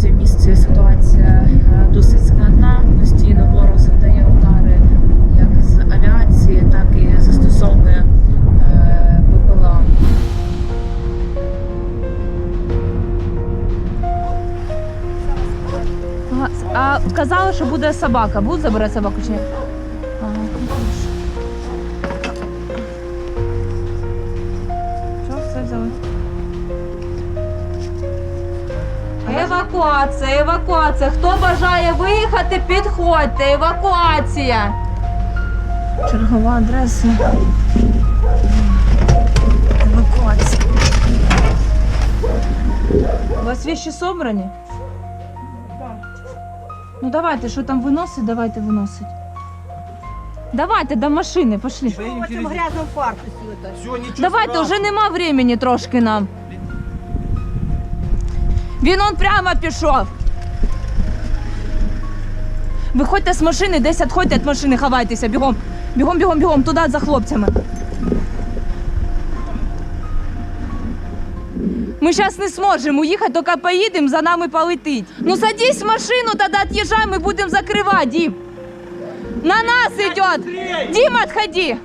наразі в місті ситуація е, досить складна. Постійно ворог завдає удари як з авіації, так і застосовує е, БПЛА. А казали, що буде собака. Будуть забирати собаку чи ні? Ага. Евакуація, евакуація. Хто бажає виїхати, підходьте. Евакуація. Чергова адреса. Евакуація. У вас вещи собрані? Ну давайте, що там виносить, давайте виносить. Давайте до машини, пошли. В цьому грязному фартусі Давайте, вже нема времени трошки нам. Він он прямо пішов. Виходьте з машини, десь відходьте від машини, ховайтеся, бігом. Бігом, бігом, бігом, туди за хлопцями. Ми зараз не зможемо уїхати, тільки поїдемо, за нами полетить. Ну садись в машину, тоді від'їжджай, ми будемо закривати, Дім. На нас идет. Дим, отходи.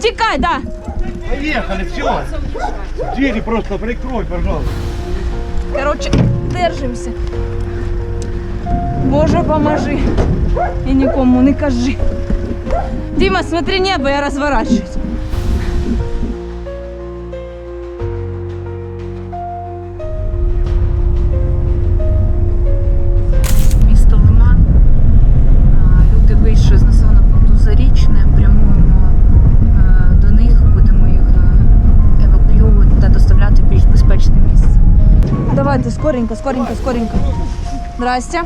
Текай, да. Поехали, все. Двери просто прикрой, пожалуйста. Короче, держимся. Боже, поможи. И никому не кажи. Дима, смотри небо, я разворачиваюсь. Давайте, скоренько, скоренько, скоренько. Здрасте.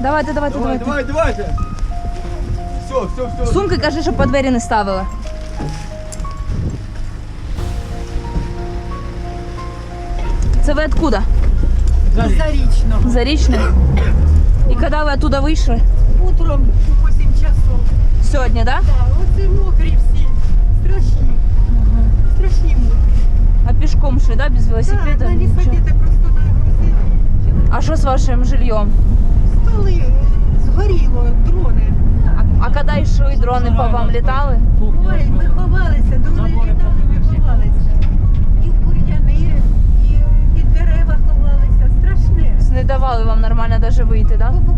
Давайте, давайте, Давай, давайте. давай, давайте. Все, все, все. Сумки кажи, щоб по двері не ставила. Це ви откуда? Зарічного. Зарічне? І коли ви оттуда вийшли? Утром 8 часов. Сьогодні, так? Да? Да, оце мокрі всі. Да, без велосипеда? на Нічого. лісопети просто нагрузили. А що з вашим жильем? Столи згоріло, дрони. А, а коли йшли, дрони по вам літали? Ой, ми ховалися, дрони літали, ми ховалися. І в бур'яни, і під дерева ховалися. Страшне. Не давали вам нормально навіть вийти, так? Да? Бо